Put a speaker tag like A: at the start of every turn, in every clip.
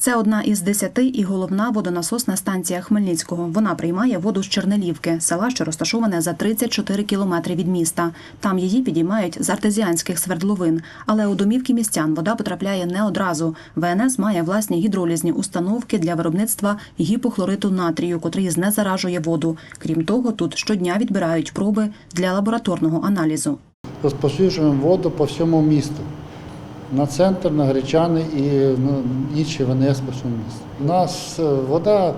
A: Це одна із десяти і головна водонасосна станція Хмельницького. Вона приймає воду з Чернелівки, села, що розташоване за 34 кілометри від міста. Там її підіймають з артезіанських свердловин. Але у домівки містян вода потрапляє не одразу. ВНС має власні гідролізні установки для виробництва гіпохлориту натрію, котрий знезаражує воду. Крім того, тут щодня відбирають проби для лабораторного аналізу.
B: Розповсюджуємо воду по всьому місту. На центр, на Гречани і на інші ВНС по всьому місту. У нас е, вода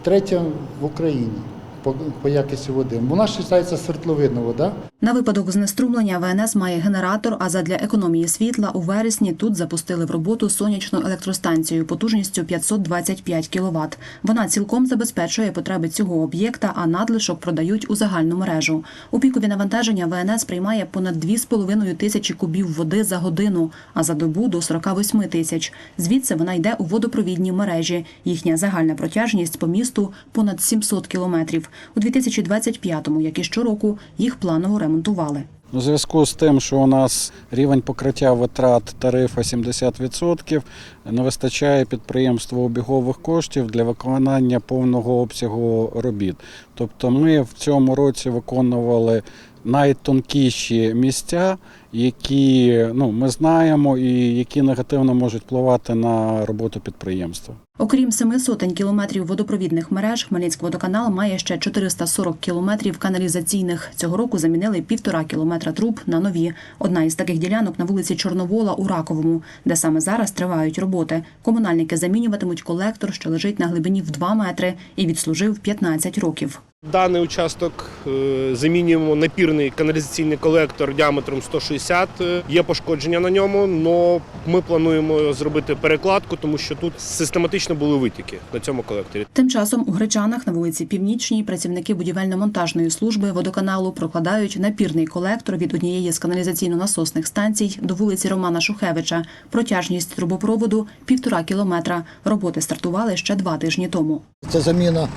B: втретє в Україні по, по якості води. У нас вважається свердловинна вода.
A: На випадок знеструмлення ВНС має генератор, а задля економії світла у вересні тут запустили в роботу сонячну електростанцію потужністю 525 кВт. Вона цілком забезпечує потреби цього об'єкта, а надлишок продають у загальну мережу. У пікові навантаження ВНС приймає понад 2,5 тисячі кубів води за годину, а за добу до 48 тисяч. Звідси вона йде у водопровідні мережі. Їхня загальна протяжність по місту понад 700 кілометрів. У 2025-му, як і щороку, їх планово ремонтували.
C: У зв'язку з тим, що у нас рівень покриття витрат тарифа 70%, не вистачає підприємству обігових коштів для виконання повного обсягу робіт. Тобто ми в цьому році виконували найтонкіші місця, які ну, ми знаємо і які негативно можуть впливати на роботу підприємства.
A: Окрім семи сотень кілометрів водопровідних мереж, Хмельницькводоканал має ще 440 кілометрів каналізаційних. Цього року замінили півтора кілометра труб на нові. Одна із таких ділянок на вулиці Чорновола у Раковому, де саме зараз тривають роботи. Комунальники замінюватимуть колектор, що лежить на глибині в 2 метри і відслужив 15 років.
D: Даний участок е, замінюємо напірний каналізаційний колектор діаметром 160. Е, Є пошкодження на ньому, але ми плануємо зробити перекладку, тому що тут систематично були витіки на цьому колекторі.
A: Тим часом у Гречанах на вулиці Північній працівники будівельно-монтажної служби водоканалу прокладають напірний колектор від однієї з каналізаційно-насосних станцій до вулиці Романа Шухевича. Протяжність трубопроводу півтора кілометра. Роботи стартували ще два тижні тому.
B: Це заміна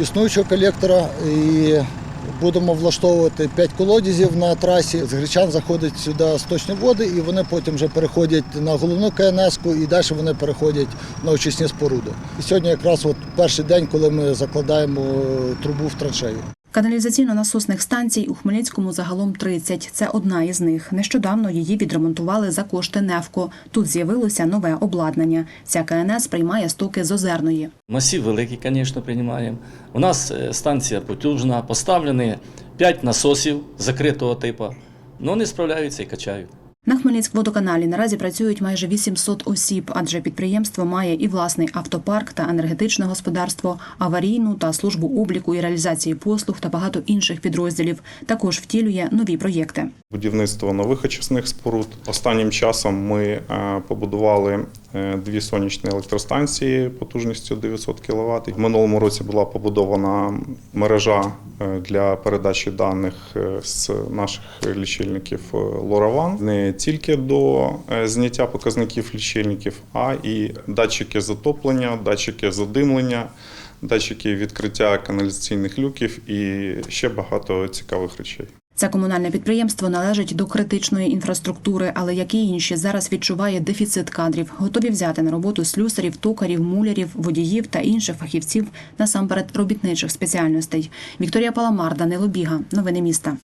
B: існуючого колектора і будемо влаштовувати 5 колодязів на трасі. З Гречан заходить сюди сточні води і вони потім вже переходять на головну КНС і далі вони переходять на очисні споруди. І сьогодні якраз от перший день, коли ми закладаємо трубу в траншею.
A: Каналізаційно-насосних станцій у Хмельницькому загалом 30. Це одна із них. Нещодавно її відремонтували за кошти Невко. Тут з'явилося нове обладнання. Ця КНС приймає стоки з Озерної.
E: Масив великий, звісно, приймаємо. У нас е, станція потужна, поставлені 5 насосів закритого типу, але вони справляються і качають.
A: На Хмельницькводоканалі наразі працюють майже 800 осіб, адже підприємство має і власний автопарк та енергетичне господарство, аварійну та службу обліку і реалізації послуг та багато інших підрозділів. Також втілює нові проєкти.
F: будівництво нових очисних споруд. Останнім часом ми е, побудували дві сонячні електростанції потужністю 900 кВт. В минулому році була побудована мережа е, для передачі даних е, з наших лічильників е, LoRaWAN. не тільки до е, зняття показників лічильників, а і датчики затоплення, датчики задимлення. Датчики відкриття каналізаційних люків і ще багато цікавих речей.
A: Це комунальне підприємство належить до критичної інфраструктури, але як і інші зараз відчуває дефіцит кадрів. Готові взяти на роботу слюсарів, токарів, мулярів, водіїв та інших фахівців насамперед робітничих спеціальностей. Вікторія Паламар, Данило. Новини міста.